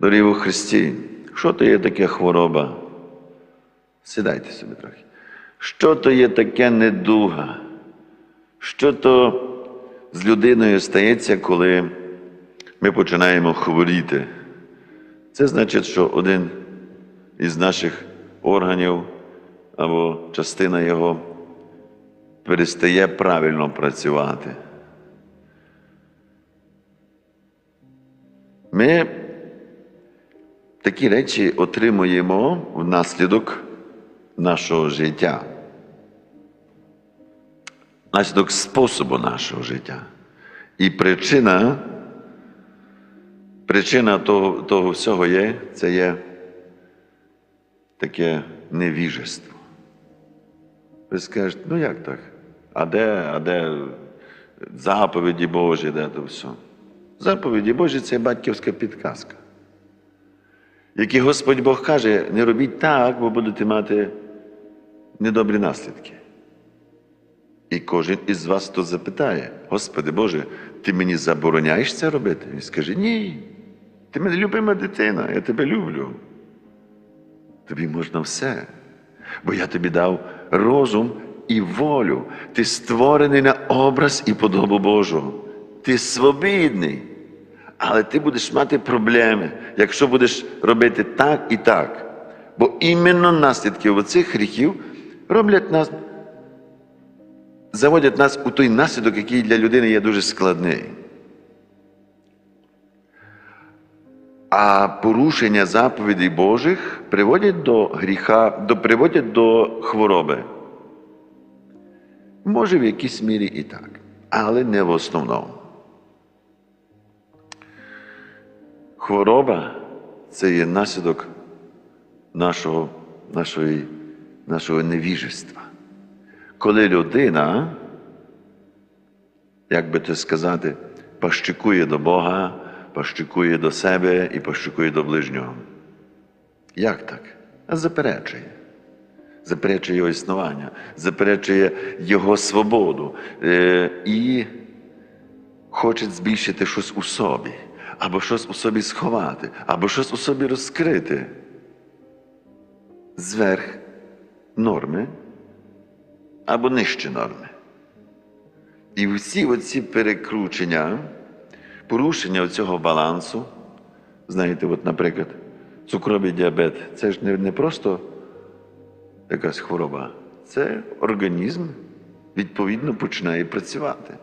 Дорогі у Христі, що то є таке хвороба? Сідайте собі трохи. Що то є таке недуга? Що то з людиною стається, коли ми починаємо хворіти? Це значить, що один із наших органів або частина його перестає правильно працювати. Ми такі речі отримуємо внаслідок нашого життя, внаслідок способу нашого життя. І причина, причина того, того всього є, це є таке невіжество. Ви скажете, ну як так? А де, а де заповіді Божі, де то все? Заповіді Божі це батьківська підказка. Які Господь Бог каже, не робіть так, бо будете мати недобрі наслідки. І кожен із вас то запитає, Господи Боже, ти мені забороняєш це робити? Він скаже, ні, ти мене любима дитина, я тебе люблю. Тобі можна все. Бо я тобі дав розум і волю. Ти створений на образ і подобу Божу. Ти свобідний. Але ти будеш мати проблеми, якщо будеш робити так і так. Бо іменно наслідки оцих гріхів роблять нас, заводять нас у той наслідок, який для людини є дуже складний. А порушення заповідей Божих приводять до гріха, до, приводять до хвороби. Може, в якійсь мірі і так, але не в основному. Хвороба це є наслідок нашого, нашої, нашого невіжества. Коли людина, як би це сказати, пащикує до Бога, пащикує до себе і пащикує до ближнього. Як так? А заперечує. Заперечує його існування, заперечує його свободу е, і хоче збільшити щось у собі, або щось у собі сховати, або щось у собі розкрити. Зверх норми або нижче норми. І всі оці перекручення, порушення цього балансу, знаєте, от, наприклад, цукровий діабет це ж не, просто якась хвороба, це організм відповідно починає працювати.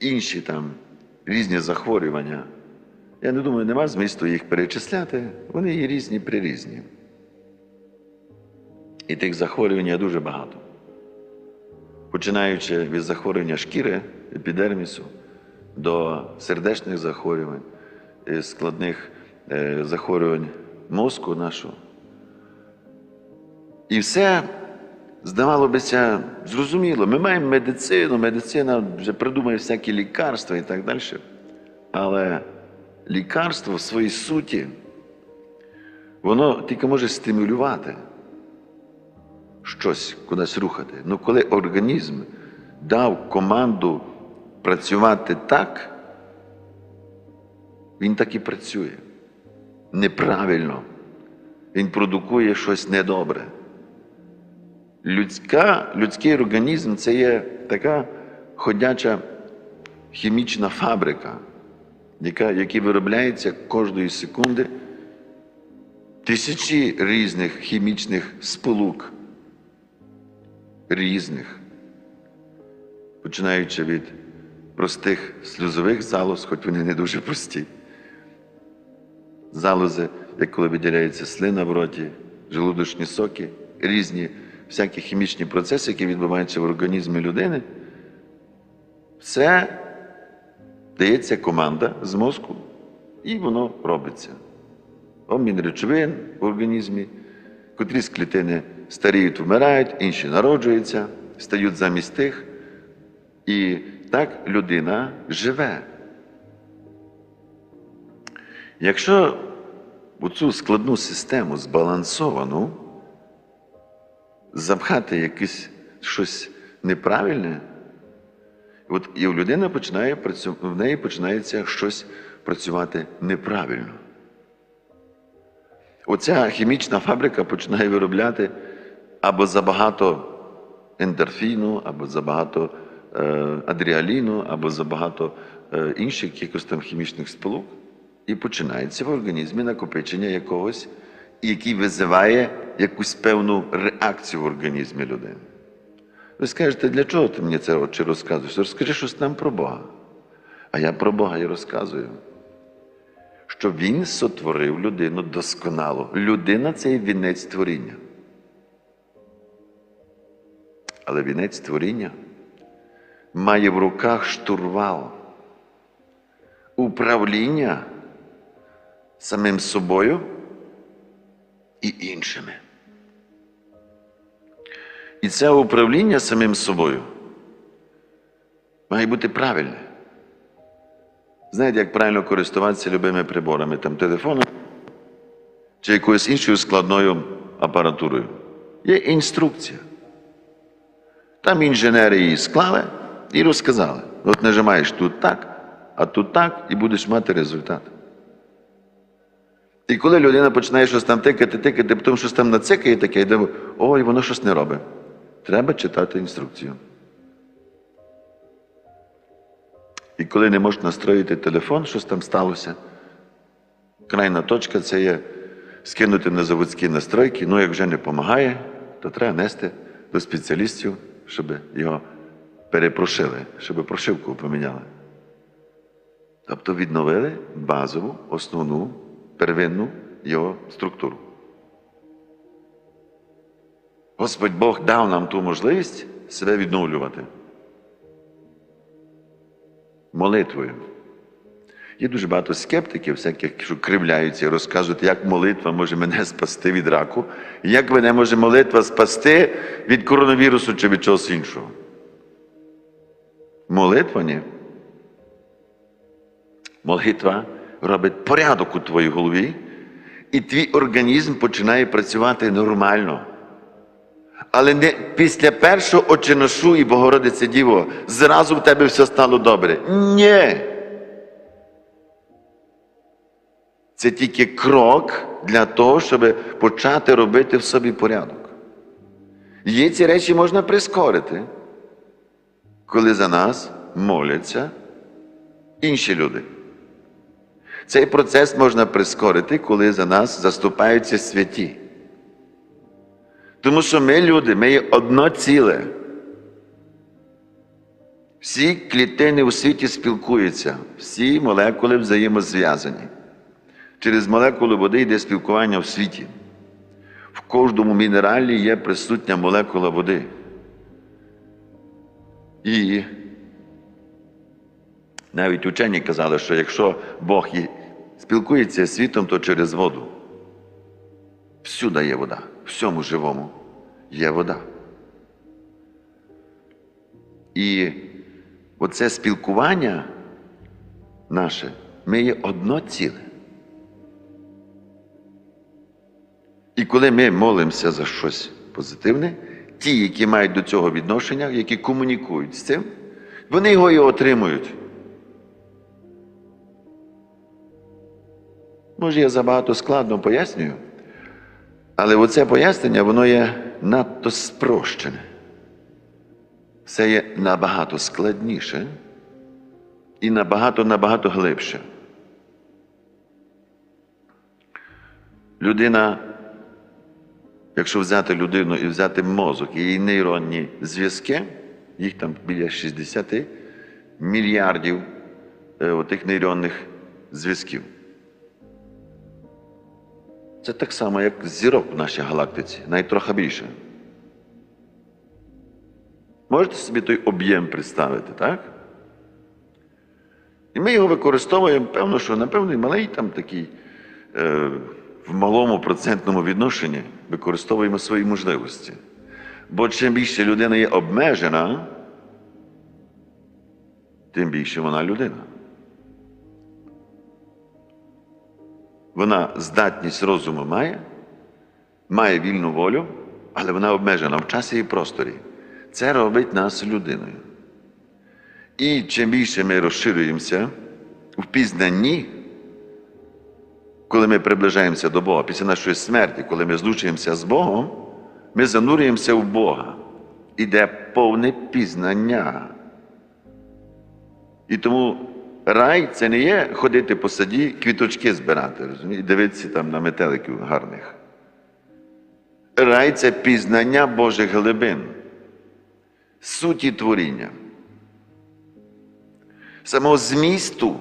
Інші там різні захворювання. Я не думаю, нема змісту їх перечисляти, вони є різні прирізні. І тих захворювань є дуже багато. Починаючи від захворювання шкіри, епідермісу, до сердечних захворювань, е, складних е, захворювань мозку нашого. І все, здавало бися, зрозуміло, ми маємо медицину, медицина вже придумує всякі лікарства і так далі. Але лікарство в своїй суті, воно тільки може стимулювати щось кудись рухати. Ну коли організм дав команду працювати так, він так і працює. Неправильно. Він продукує щось недобре. Людська, людський організм це є така ходяча хімічна фабрика, яка, які виробляється кожної секунди тисячі різних хімічних сполук. Різних. Починаючи від простих сльозових залоз, хоч вони не дуже прості. Залози, як коли виділяється слина в роті, желудочні соки, різні всякі хімічні процеси, які відбуваються в організмі людини, все дається команда з мозку, і воно робиться. Обмін речовин в організмі, котрі з клітини старіють, вмирають, інші народжуються, стають замість тих. І так людина живе. Якщо у цю складну систему збалансовану, запхати якесь щось неправильне, от і у людини починає в неї починається щось працювати неправильно. Оця хімічна фабрика починає виробляти або забагато ендорфіну, або забагато е, адріаліну, або забагато е, інших якихось там хімічних сполук, і починається в організмі накопичення якогось, який визиває якусь певну реакцію в організмі людини. Ви скажете, для чого ти мені це очі розказуєш? Розкажи щось нам про Бога. А я про Бога і розказую. Що Він сотворив людину досконало. Людина це є вінець творіння. Але вінець творіння має в руках штурвал, управління самим собою і іншими. І це управління самим собою має бути правильне. Знаєте, як правильно користуватися любими приборами, там телефоном чи якоюсь іншою складною апаратурою. Є інструкція. Там інженери її склали і розказали. От нажимаєш тут так, а тут так, і будеш мати результат. І коли людина починає щось там тикати, тикати, потім щось там нацикає таке, йде, ой, воно щось не робить. Треба читати інструкцію. І коли не можеш настроїти телефон, щось там сталося. Крайна точка це є скинути на заводські настройки. Ну, як вже не допомагає, то треба нести до спеціалістів, щоб його перепрошили, щоб прошивку поміняли. Тобто відновили базову, основну, первинну його структуру. Господь Бог дав нам ту можливість себе відновлювати. Молитвою. Є дуже багато скептиків, всяких, що кривляються і розказують, як молитва може мене спасти від раку, і як мене може молитва спасти від коронавірусу чи від чогось іншого. Молитва ні. Молитва робить порядок у твоїй голові, і твій організм починає працювати нормально. Але не після першого очиношу і Богородице Діво, зразу в тебе все стало добре. Ні. Це тільки крок для того, щоб почати робити в собі порядок. Є ці речі можна прискорити, коли за нас моляться інші люди. Цей процес можна прискорити, коли за нас заступаються святі. Тому що ми люди, ми є одно ціле. Всі клітини у світі спілкуються, всі молекули взаємозв'язані. Через молекулу води йде спілкування в світі. В кожному мінералі є присутня молекула води. І навіть учені казали, що якщо Бог спілкується з світом, то через воду. Всюди є вода, всьому живому є вода. І оце спілкування наше, ми є одно ціле. І коли ми молимося за щось позитивне, ті, які мають до цього відношення, які комунікують з цим, вони його і отримують. Може, я забагато складно пояснюю, але оце пояснення, воно є надто спрощене. Все є набагато складніше і набагато набагато глибше. Людина, якщо взяти людину і взяти мозок її нейронні зв'язки, їх там біля 60 мільярдів е, отих нейронних зв'язків. Це так само, як зірок в нашій галактиці, навіть трохи більше. Можете собі той об'єм представити, так? І ми його використовуємо, певно, що напевно, малий там такий е, в малому процентному відношенні використовуємо свої можливості. Бо чим більше людина є обмежена, тим більше вона людина. Вона здатність розуму має, має вільну волю, але вона обмежена в часі і просторі. Це робить нас людиною. І чим більше ми розширюємося в пізнанні, коли ми приближаємося до Бога, після нашої смерті, коли ми злучуємося з Богом, ми занурюємося в Бога. Іде повне пізнання. І тому рай це не є ходити по саді, квіточки збирати, розумієте, дивитися там на метеликів гарних. Рай це пізнання Божих глибин, суті творіння, самого змісту.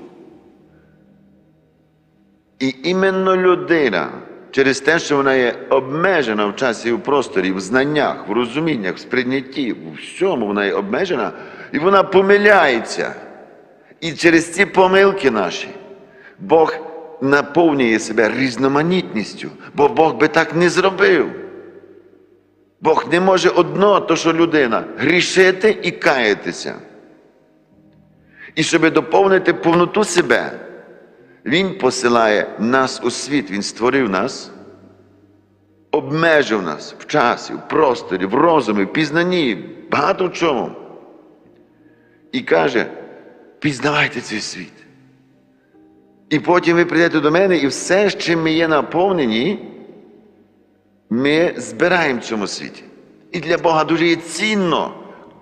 І іменно людина через те, що вона є обмежена в часі і в просторі, в знаннях, в розуміннях, в сприйнятті, в всьому вона є обмежена, і вона помиляється. І через ці помилки наші Бог наповнює себе різноманітністю, бо Бог би так не зробив. Бог не може одно, то що людина грішити і каятися. І щоб доповнити повноту себе, Він посилає нас у світ, Він створив нас, обмежив нас в часі, в просторі, в розумі, в пізнанні, багато в чому. І каже, пізнавайте цей світ. І потім ви прийдете до мене, і все, з чим ми є наповнені, ми збираємо в цьому світі. І для Бога дуже є цінно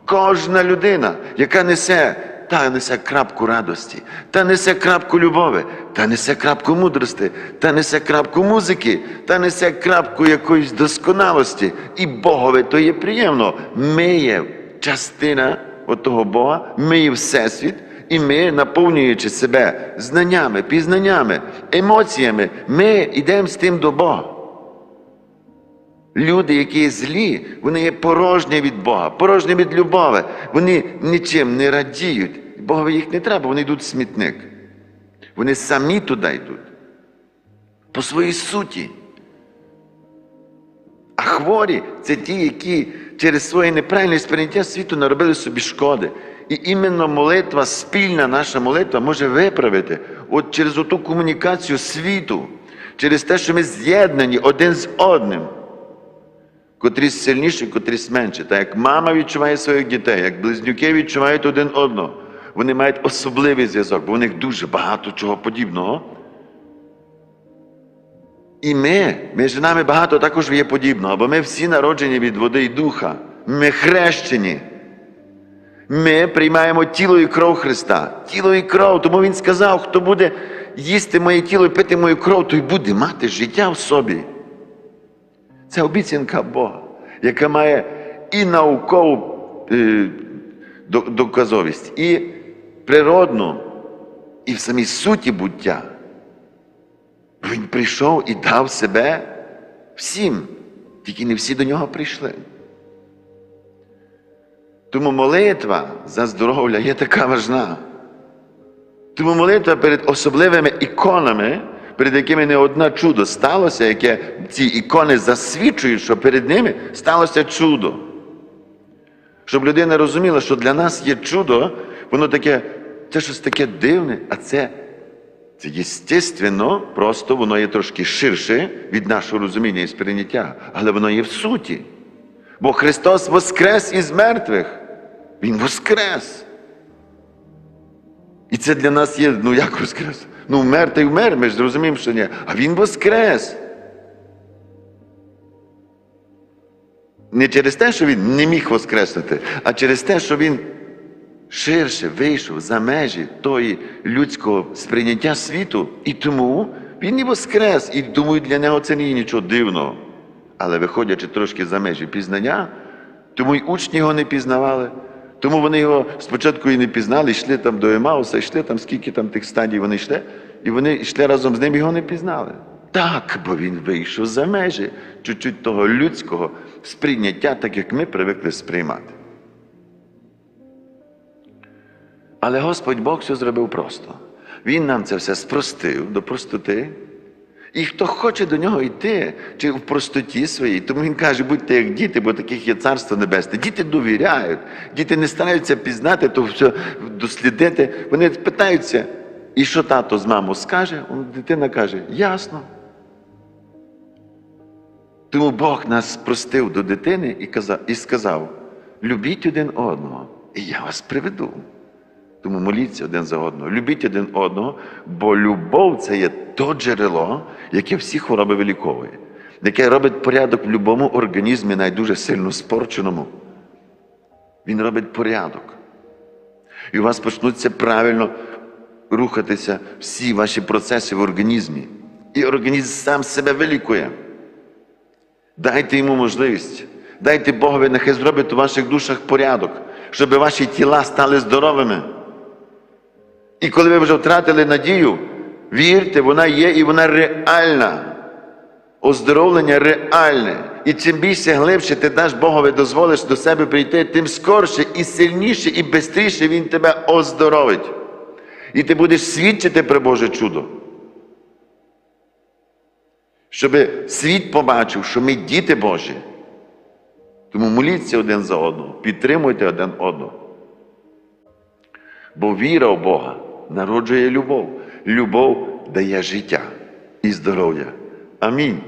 кожна людина, яка несе, та несе крапку радості, та несе крапку любові, та несе крапку мудрості, та несе крапку музики, та несе крапку якоїсь досконалості. І Богові то є приємно. Ми є частина отого Бога, ми є Всесвіт. І ми, наповнюючи себе знаннями, пізнаннями, емоціями, ми йдемо з тим до Бога. Люди, які злі, вони є порожні від Бога, порожні від любові. Вони нічим не радіють. Богові їх не треба, вони йдуть в смітник. Вони самі туди йдуть. По своїй суті. А хворі це ті, які через своє неправильне сприйняття світу наробили собі шкоди. І іменно молитва, спільна наша молитва може виправити от через оту комунікацію світу, через те, що ми з'єднані один з одним. Котрісь сильніші, котрісь менше. Так як мама відчуває своїх дітей, як близнюки відчувають один одного. Вони мають особливий зв'язок, бо у них дуже багато чого подібного. І ми, між нами багато також є подібного, бо ми всі народжені від води і духа. Ми хрещені. Ми приймаємо тіло і кров Христа. Тіло і кров. Тому Він сказав, хто буде їсти моє тіло і пити мою кров, той буде мати життя в собі. Це обіцянка Бога, яка має і наукову е, доказовість, і природну, і в самій суті буття. Він прийшов і дав себе всім, тільки не всі до нього прийшли. Тому молитва за здоров'я є така важна. Тому молитва перед особливими іконами, перед якими не одне чудо сталося, яке ці ікони засвідчують, що перед ними сталося чудо. Щоб людина розуміла, що для нас є чудо, воно таке, це щось таке дивне, а це, це єстественно, просто воно є трошки ширше від нашого розуміння і сприйняття, але воно є в суті. Бо Христос воскрес із мертвих. Він воскрес. І це для нас є, ну як воскрес? Ну, вмер та вмер, ми ж розуміємо, що ні. А Він воскрес. Не через те, що він не міг воскреснути, а через те, що він ширше вийшов за межі тої людського сприйняття світу, і тому він і воскрес, і думаю, для нього це не є нічого дивного. Але виходячи трошки за межі пізнання, тому й учні його не пізнавали. Тому вони його спочатку і не пізнали, йшли там до Емауса, йшли там, скільки там тих стадій вони йшли, і вони йшли разом з ним, його не пізнали. Так, бо він вийшов за межі чуть-чуть того людського сприйняття, так як ми привикли сприймати. Але Господь Бог все зробив просто. Він нам це все спростив до простоти. І хто хоче до нього йти, чи в простоті своїй, тому він каже, будьте як діти, бо таких є царство небесне. Діти довіряють, діти не стараються пізнати, то все дослідити. Вони питаються, і що тато з мамою скаже, дитина каже, ясно. Тому Бог нас спростив до дитини і сказав: любіть один одного, і я вас приведу. Тому моліться один за одного, любіть один одного, бо любов це є то джерело, яке всі хвороби виліковує, яке робить порядок в будь-якому організмі, навіть дуже сильно спорченому. Він робить порядок. І у вас почнуться правильно рухатися всі ваші процеси в організмі. І організм сам себе вилікує. Дайте йому можливість. Дайте Богові, нехай зробить у ваших душах порядок, щоб ваші тіла стали здоровими. І коли ви вже втратили надію, вірте, вона є і вона реальна. Оздоровлення реальне. І чим більше глибше ти даш Богові дозволиш до себе прийти, тим скорше і сильніше, і швидше Він тебе оздоровить. І ти будеш свідчити про Боже чудо. Щоб світ побачив, що ми діти Божі. Тому моліться один за одного, підтримуйте один одного. Бо віра в Бога народжує любов. Любов дає життя і здоров'я. Амінь.